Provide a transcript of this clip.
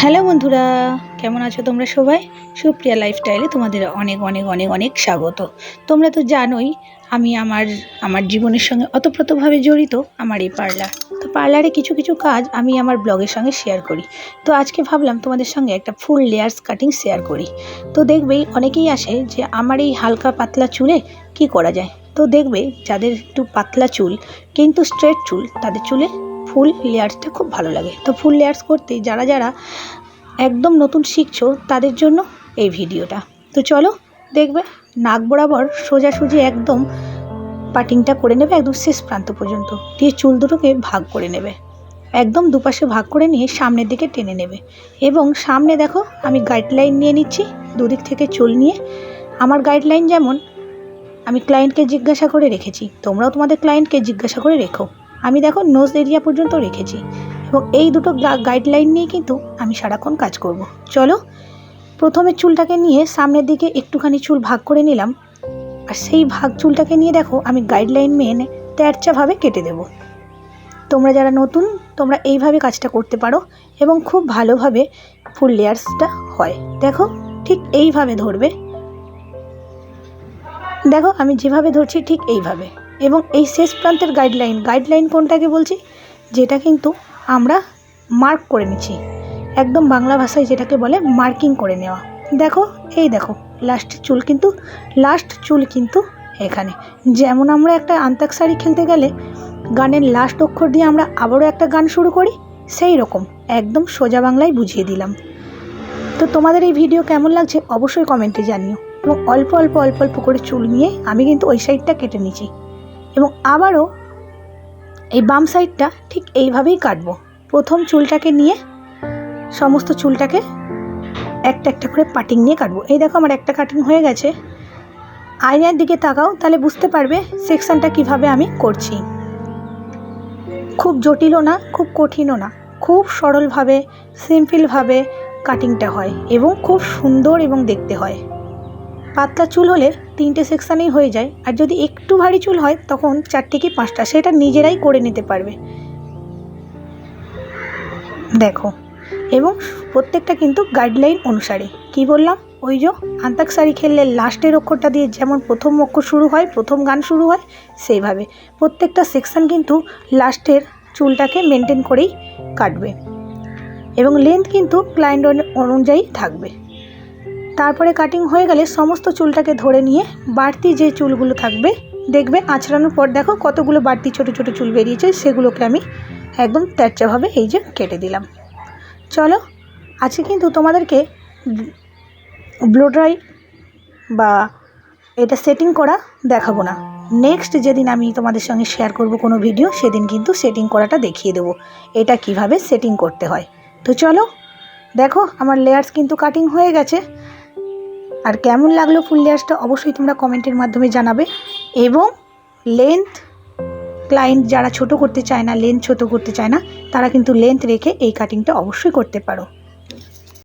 Hello বন্ধুরা, কেমন আছো তোমরা সবাই? সুপ্রিয়া লাইফস্টাইলে তোমাদের অনেক অনেক অনেক অনেক স্বাগত। তোমরা তো জানোই, আমি আমার আমার জীবনের সঙ্গে অতপ্রতভাবে জড়িত, আমার এই পার্লার। তো পার্লারে কিছু কিছু কাজ আমি আমার ব্লগের সঙ্গে শেয়ার করি। তো আজকে ভাবলাম তোমাদের সঙ্গে একটা ফুল লেয়ার্স কাটিং শেয়ার করি। তো দেখবেই অনেকেই আসে যে, আমার এই হালকা পাতলা চুলে কি করা যায়? তো দেখবে, যাদের একটু পাতলা চুল, কিন্তু স্ট্রেট চুল, তাদের চুলে ফুল লেয়ার্সটা খুব ভালো লাগে। তো ফুল লেয়ার্স করতে যারা যারা একদম নতুন শিখছো, তাদের জন্য এই ভিডিওটা। তো চলো দেখবে, নাক বরাবর সোজাসুজি একদম পাটিংটা করে নেবে একদম শেষ প্রান্ত পর্যন্ত। দিয়ে চুল দুটোকে ভাগ করে নেবে। একদম দুপাশে ভাগ করে নিয়ে সামনের দিকে টেনে নেবে। এবং সামনে দেখো, আমি গাইডলাইন নিয়ে নিচ্ছি, দুদিক থেকে চুল নিয়ে। আমার গাইডলাইন যেমন, আমি ক্লায়েন্টকে জিজ্ঞাসা করে রেখেছি, তোমরাও তোমাদের ক্লায়েন্টকে জিজ্ঞাসা করে রেখো। আমি দেখো নোজ এরিয়া পর্যন্ত রেখেছি এবং এই দুটো গাইডলাইন নিয়ে কিন্তু আমি সারাক্ষণ কাজ করব। চলো, প্রথমে চুলটাকে নিয়ে সামনের দিকে একটুখানি চুল ভাগ করে নিলাম। আর সেই ভাগ চুলটাকে নিয়ে দেখো আমি গাইডলাইন মেনে তেরচাভাবে কেটে দেব। তোমরা যারা নতুন, তোমরা এইভাবে কাজটা করতে পারো এবং খুব ভালোভাবে ফুল লেয়ার্সটা হয়। দেখো, ঠিক এইভাবে ধরবে। দেখো, আমি যেভাবে ধরছি ঠিক এইভাবে। এবং এই শেষ প্রান্তের গাইডলাইন গাইডলাইন কোনটাকে বলছি? যেটা কিন্তু আমরা মার্ক করে নিচ্ছি। একদম বাংলা ভাষায় যেটাকে বলে মার্কিং করে নেওয়া। দেখো, এই দেখো লাস্টের চুল কিন্তু লাস্ট চুল কিন্তু এখানে। যেমন আমরা একটা আন্তাক্ষরি খেলতে গেলে গানের লাস্ট অক্ষর দিয়ে আমরা আবারও একটা গান শুরু করি, সেই রকম, একদম সোজা বাংলায় বুঝিয়ে দিলাম। তো তোমাদের এই ভিডিও কেমন লাগছে অবশ্যই কমেন্টে জানিও। এবং অল্প অল্প অল্প অল্প করে চুল নিয়ে আমি কিন্তু ওই সাইডটা কেটে নিচ্ছি। এবং আবারও এই বাম সাইডটা ঠিক এইভাবেই কাটবো। প্রথম চুলটাকে নিয়ে সমস্ত চুলটাকে একটা একটা করে পাটিং নিয়ে কাটবো। এই দেখো আমার একটা কাটিং হয়ে গেছে। আয়নার দিকে তাকাও, তাহলে বুঝতে পারবে সেকশানটা কীভাবে আমি করছি। খুব জটিলও না, খুব কঠিনও না। খুব সরলভাবে সিম্পলভাবে কাটিংটা হয় এবং খুব সুন্দর এবং দেখতে হয়। পাতলা চুল হলে তিনটে সেকশানেই হয়ে যায়। আর যদি একটু ভারী চুল হয়, তখন চারটে কি পাঁচটা? সেটা নিজেরাই করে নিতে পারবে। দেখো। এবং প্রত্যেকটা কিন্তু গাইডলাইন অনুসারে। কি বললাম? ওই যে আন্তাক্ষরি খেললে লাস্টের অক্ষরটা দিয়ে যেমন প্রথম অক্ষর শুরু হয়, প্রথম গান শুরু হয়, সেইভাবে। প্রত্যেকটা সেকশান কিন্তু লাস্টের চুলটাকে মেনটেন করেই কাটবে। এবং লেন্থ কিন্তু ক্লায়েন্ট অনুযায়ী থাকবে। তারপরে কাটিং হয়ে গেলে সমস্ত চুলটাকে ধরে নিয়ে বাড়তি যে চুলগুলো থাকবে, দেখবে আঁচড়ানোর পর দেখো কতগুলো বাড়তি ছোট ছোট চুল বেরিয়েছে, সেগুলোকে আমি একদম তেরচাভাবে এই যে কেটে দিলাম। চলো, আজকে কিন্তু তোমাদেরকে ব্লো ড্রাই বা এটা সেটিং করা দেখাবো না। নেক্সট যেদিন আমি তোমাদের সঙ্গে শেয়ার করব কোনো ভিডিও সেদিন কিন্তু সেটিং করাটা দেখিয়ে দেবো, এটা কীভাবে সেটিং করতে হয়। তো চলো, দেখো আমার লেয়ার্স কিন্তু কাটিং হয়ে গেছে। আর কেমন লাগল ফুল লেয়ার্সটা অবশ্যই তোমরা কমেন্টের মাধ্যমে জানাবে। এবং লেন্থ ক্লায়েন্ট যারা ছোট করতে চায় না লেন্থ ছোট করতে চায় না, তারা কিন্তু লেন্থ রেখে এই কাটিংটা অবশ্যই করতে পারো।